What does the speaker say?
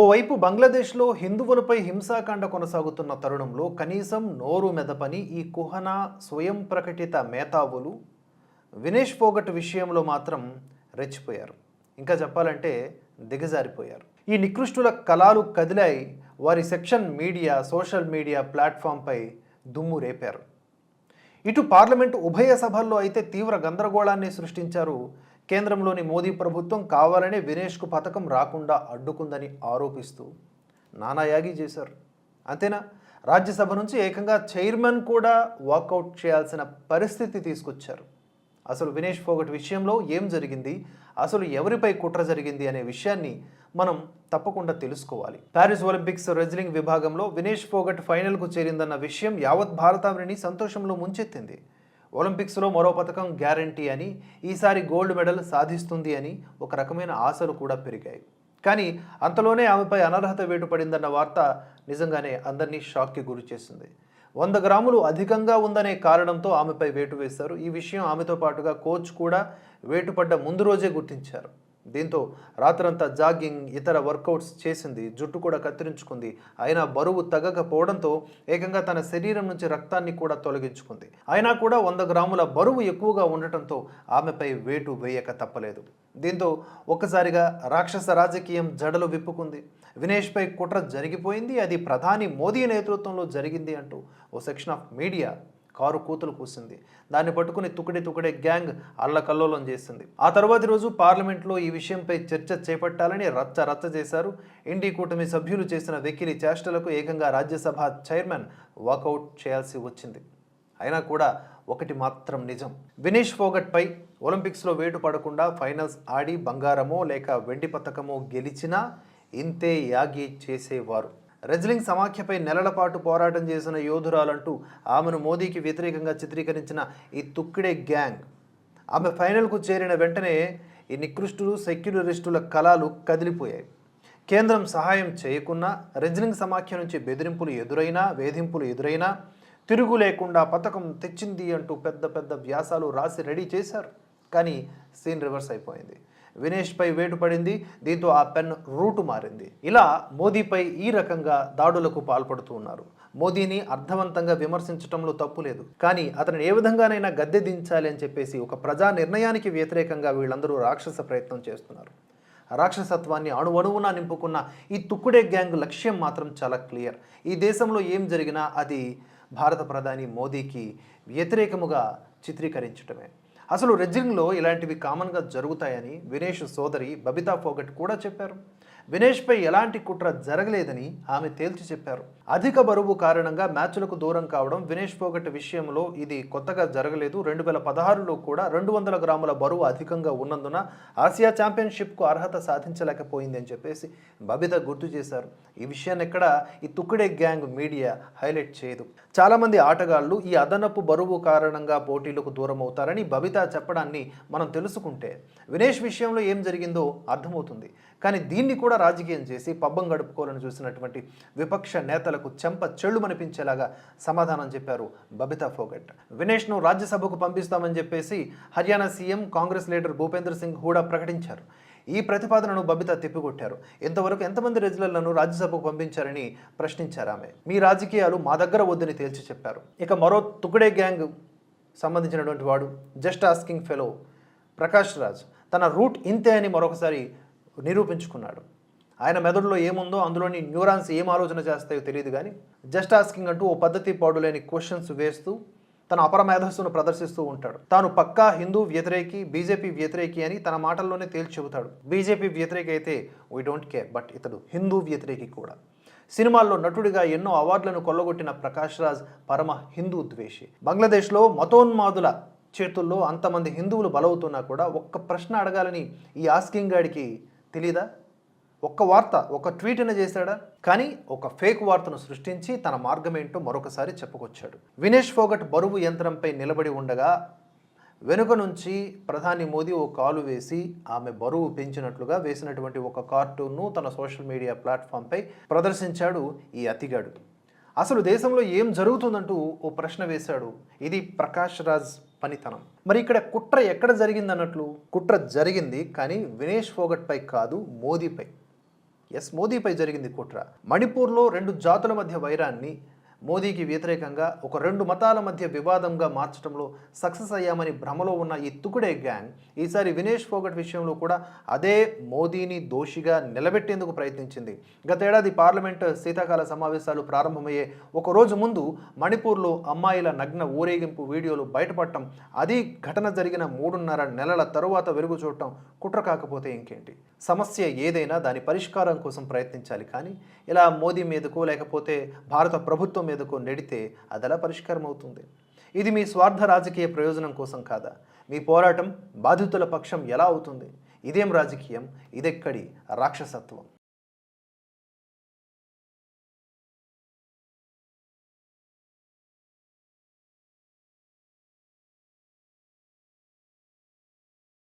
ఓవైపు బంగ్లాదేశ్లో హిందువులపై హింసాకాండ కొనసాగుతున్న తరుణంలో కనీసం నోరు మెదపని ఈ కుహన స్వయం ప్రకటిత మేధావులు వినేష్ ఫోగట్ విషయంలో మాత్రం రెచ్చిపోయారు. ఇంకా చెప్పాలంటే దిగజారిపోయారు. ఈ నికృష్టుల కళాలు కదిలాయి. వారి సెక్షన్ మీడియా సోషల్ మీడియా ప్లాట్ఫామ్పై దుమ్ము రేపారు. ఇటు పార్లమెంటు ఉభయ సభల్లో అయితే తీవ్ర గందరగోళాన్ని సృష్టించారు కేంద్రంలోని మోదీ ప్రభుత్వం కావాలనే వినేష్కు పథకం రాకుండా అడ్డుకుందని ఆరోపిస్తూ నానాయాగి చేశారు. అంతేనా? రాజ్యసభ నుంచి ఏకంగా చైర్మన్ కూడా వాకౌట్ చేయాల్సిన పరిస్థితి తీసుకొచ్చారు. అసలు వినేష్ ఫోగట్ విషయంలో ఏం జరిగింది? అసలు ఎవరిపై కుట్ర జరిగింది అనే విషయాన్ని మనం తప్పకుండా తెలుసుకోవాలి. ప్యారిస్ ఒలింపిక్స్ రెజ్లింగ్ విభాగంలో వినేష్ ఫోగట్ ఫైనల్కు చేరిందన్న విషయం యావత్ భారతావనిని సంతోషంలో ముంచెత్తింది. ఒలింపిక్స్లో మరో పథకం గ్యారంటీ అని ఈసారి గోల్డ్ మెడల్ సాధిస్తుంది అని ఒక రకమైన ఆశలు కూడా పెరిగాయి. కానీ అంతలోనే ఆమెపై అనర్హత వేటు పడిందన్న వార్త నిజంగానే అందరినీ షాక్కి గురి చేసింది. వంద గ్రాములు అధికంగా ఉందనే కారణంతో ఆమెపై వేటు వేశారు. ఈ విషయం ఆమెతో పాటుగా కోచ్ కూడా వేటుపడ్డ ముందు రోజే గుర్తించారు. దీంతో రాత్రంతా జాగింగ్ ఇతర వర్కౌట్స్ చేసింది జుట్టు కూడా కత్తిరించుకుంది. అయినా బరువు తగ్గకపోవడంతో ఏకంగా తన శరీరం నుంచి రక్తాన్ని కూడా తొలగించుకుంది. అయినా కూడా వంద గ్రాముల బరువు ఎక్కువగా ఉండటంతో ఆమెపై వేటు వేయక తప్పలేదు. దీంతో ఒక్కసారిగా రాక్షస రాజకీయం జడలు విప్పుకుంది. వినేష్పై కుట్ర జరిగిపోయింది. అది ప్రధాని మోదీ నేతృత్వంలో జరిగింది అంటూ ఓ సెక్షన్ ఆఫ్ మీడియా కారు కూతులు కూసింది. దాన్ని పట్టుకుని తుకిడి తుకిడే గ్యాంగ్ అల్లకల్లోలం చేసింది. ఆ తర్వాతి రోజు పార్లమెంట్లో ఈ విషయంపై చర్చ చేపట్టాలని రచ్చ రచ్చ చేశారు. ఇండి కూటమి సభ్యులు చేసిన వెకిలి చేష్టలకు ఏకంగా రాజ్యసభ చైర్మన్ వాకౌట్ చేయాల్సి వచ్చింది. అయినా కూడా ఒకటి మాత్రం నిజం. వినేష్ ఫోగట్పై ఒలింపిక్స్లో వేటు పడకుండా ఫైనల్స్ ఆడి బంగారమో లేక వెండి పతకమో గెలిచినా ఇంతే యాగి చేసేవారు. రెజ్లింగ్ సమాఖ్యపై నెలల పాటు పోరాటం చేసిన యోధురాలంటూ ఆమెను మోదీకి వ్యతిరేకంగా చిత్రీకరించిన ఈ తుక్కిడే గ్యాంగ్. ఆమె ఫైనల్కు చేరిన వెంటనే ఈ నికృష్టులు సెక్యులరిస్టుల కళాలు కదిలిపోయాయి. కేంద్రం సహాయం చేయకున్నా రెజ్లింగ్ సమాఖ్య నుంచి బెదిరింపులు ఎదురైనా వేధింపులు ఎదురైనా తిరుగు లేకుండా పథకం తెచ్చింది అంటూ పెద్ద పెద్ద వ్యాసాలు రాసి రెడీ చేశారు. కానీ సీన్ రివర్స్ అయిపోయింది. వినేష్పై వేటు పడింది దీంతో ఆ పెన్ రూటు మారింది. ఇలా మోదీపై ఈ రకంగా దాడులకు పాల్పడుతూ ఉన్నారు. మోదీని అర్థవంతంగా విమర్శించడంలో తప్పు లేదు. కానీ అతను ఏ విధంగానైనా గద్దె దించాలి అని చెప్పేసి ఒక ప్రజా నిర్ణయానికి వ్యతిరేకంగా వీళ్ళందరూ రాక్షస ప్రయత్నం చేస్తున్నారు. రాక్షసత్వాన్ని అణువణువున నింపుకున్న ఈ తుక్కుడే గ్యాంగ్ లక్ష్యం మాత్రం చాలా క్లియర్. ఈ దేశంలో ఏం జరిగినా అది భారత ప్రధాని మోదీకి వ్యతిరేకముగా చిత్రీకరించటమే. అసలు రెజ్జింగ్లో ఇలాంటివి కామన్గా జరుగుతాయని వినేష్ సోదరి బబితా ఫోగట్ కూడా చెప్పారు. వినేష్పై ఎలాంటి కుట్ర జరగలేదని ఆమె తేల్చి చెప్పారు. అధిక బరువు కారణంగా మ్యాచ్లకు దూరం కావడం వినేష్ పోగట్ విషయంలో ఇది కొత్తగా జరగలేదు. రెండు వేల పదహారులో కూడా రెండు వందల గ్రాముల బరువు అధికంగా ఉన్నందున ఆసియా ఛాంపియన్షిప్కు అర్హత సాధించలేకపోయింది అని చెప్పేసి బబిత గుర్తు చేశారు. ఈ విషయాన్ని ఇక్కడ ఈ తుక్కుడే గ్యాంగ్ మీడియా హైలైట్ చేయదు. చాలామంది ఆటగాళ్ళు ఈ అదనపు బరువు కారణంగా పోటీలకు దూరం అవుతారని బబిత చెప్పడాన్ని మనం తెలుసుకుంటే వినేష్ విషయంలో ఏం జరిగిందో అర్థమవుతుంది. కానీ దీన్ని కూడా రాజకీయం చేసి పబ్బం గడుపుకోవాలని చూసినటువంటి విపక్ష నేతలకు చెంప చెళ్ళుమనిపించేలాగా సమాధానం చెప్పారు బబితా ఫోగట్. వినేష్ను రాజ్యసభకు పంపిస్తామని చెప్పేసి హర్యానా సీఎం కాంగ్రెస్ లీడర్ భూపేంద్ర సింగ్ హూడా ప్రకటించారు. ఈ ప్రతిపాదనను బబిత తిప్పికొట్టారు. ఇంతవరకు ఎంతమంది రెజ్లర్లను రాజ్యసభకు పంపించారని ప్రశ్నించారు ఆమె. మీ రాజకీయాలు మా దగ్గర వద్దని తేల్చి చెప్పారు. ఇక మరో తుకుడే గ్యాంగ్ సంబంధించినటువంటి వాడు just asking fellow Prakash Raj తన రూట్ ఇంతే అని మరొకసారి నిరూపించుకున్నాడు. ఆయన మెదడులో ఏముందో అందులోని న్యూరాన్స్ ఏం ఆలోచన చేస్తాయో తెలియదు కానీ జస్ట్ ఆస్కింగ్ అంటూ ఓ పద్ధతి పాడులేని క్వశ్చన్స్ వేస్తూ తన అపర మేధస్సును ప్రదర్శిస్తూ ఉంటాడు. తాను పక్కా హిందూ వ్యతిరేకి బీజేపీ వ్యతిరేకి అని తన మాటల్లోనే తేల్చి చెబుతాడు. బీజేపీ వ్యతిరేకి అయితే వీ డోంట్ కేర్ బట్ ఇతడు హిందూ వ్యతిరేకి కూడా. సినిమాల్లో నటుడిగా ఎన్నో అవార్డులను కొల్లగొట్టిన ప్రకాష్ రాజ్ పరమ హిందూ ద్వేషి. బంగ్లాదేశ్లో మతోన్మాదుల చేతుల్లో అంతమంది హిందువులు బలవుతున్నా కూడా ఒక్క ప్రశ్న అడగాలని ఈ ఆస్కింగ్ గాడికి తెలీదా? ఒక్క వార్త ఒక ట్వీట్ అయినా చేశాడా? కానీ ఒక ఫేక్ వార్తను సృష్టించి తన మార్గం ఏంటో మరొకసారి చెప్పుకొచ్చాడు. వినేష్ ఫోగట్ బరువు యంత్రంపై నిలబడి ఉండగా వెనుక నుంచి ప్రధాని మోదీ ఓ కాలు వేసి ఆమె బరువు పెంచినట్లుగా వేసినటువంటి ఒక కార్టూన్ను తన సోషల్ మీడియా ప్లాట్ఫామ్పై ప్రదర్శించాడు ఈ అతిగాడు. అసలు దేశంలో ఏం జరుగుతుందంటూ ఓ ప్రశ్న వేశాడు. ఇది ప్రకాష్ రాజ్ పనితనం. మరి ఇక్కడ కుట్ర ఎక్కడ జరిగింది అన్నట్లు కుట్ర జరిగింది కానీ వినేష్ ఫోగట్పై కాదు మోదీపై. ఎస్ మోదీపై జరిగింది కుట్ర. మణిపూర్లో రెండు జాతుల మధ్య వైరాన్ని మోదీకి వ్యతిరేకంగా ఒక రెండు మతాల మధ్య వివాదంగా మార్చడంలో సక్సెస్ అయ్యామని భ్రమలో ఉన్న ఈ తుకుడే గ్యాంగ్ ఈసారి వినేష్ ఫోగట్ విషయంలో కూడా అదే మోదీని దోషిగా నిలబెట్టేందుకు ప్రయత్నించింది. గతేడాది పార్లమెంటు శీతాకాల సమావేశాలు ప్రారంభమయ్యే ఒక రోజు ముందు మణిపూర్లో అమ్మాయిల నగ్న ఊరేగింపు వీడియోలు బయటపడటం అది ఘటన జరిగిన మూడున్నర నెలల తరువాత వెలుగు చూడటం కుట్ర కాకపోతే ఇంకేంటి? సమస్య ఏదైనా దాని పరిష్కారం కోసం ప్రయత్నించాలి. కానీ ఇలా మోదీ మీదకో లేకపోతే భారత ప్రభుత్వం మీదకు నెడితే అదలా పరిష్కారం అవుతుంది? ఇది మీ స్వార్థ రాజకీయ ప్రయోజనం కోసం కాదా? మీ పోరాటం బాధితుల పక్షం ఎలా అవుతుంది? ఇదేం రాజకీయం? ఇదెక్కడి రాక్షసత్వం?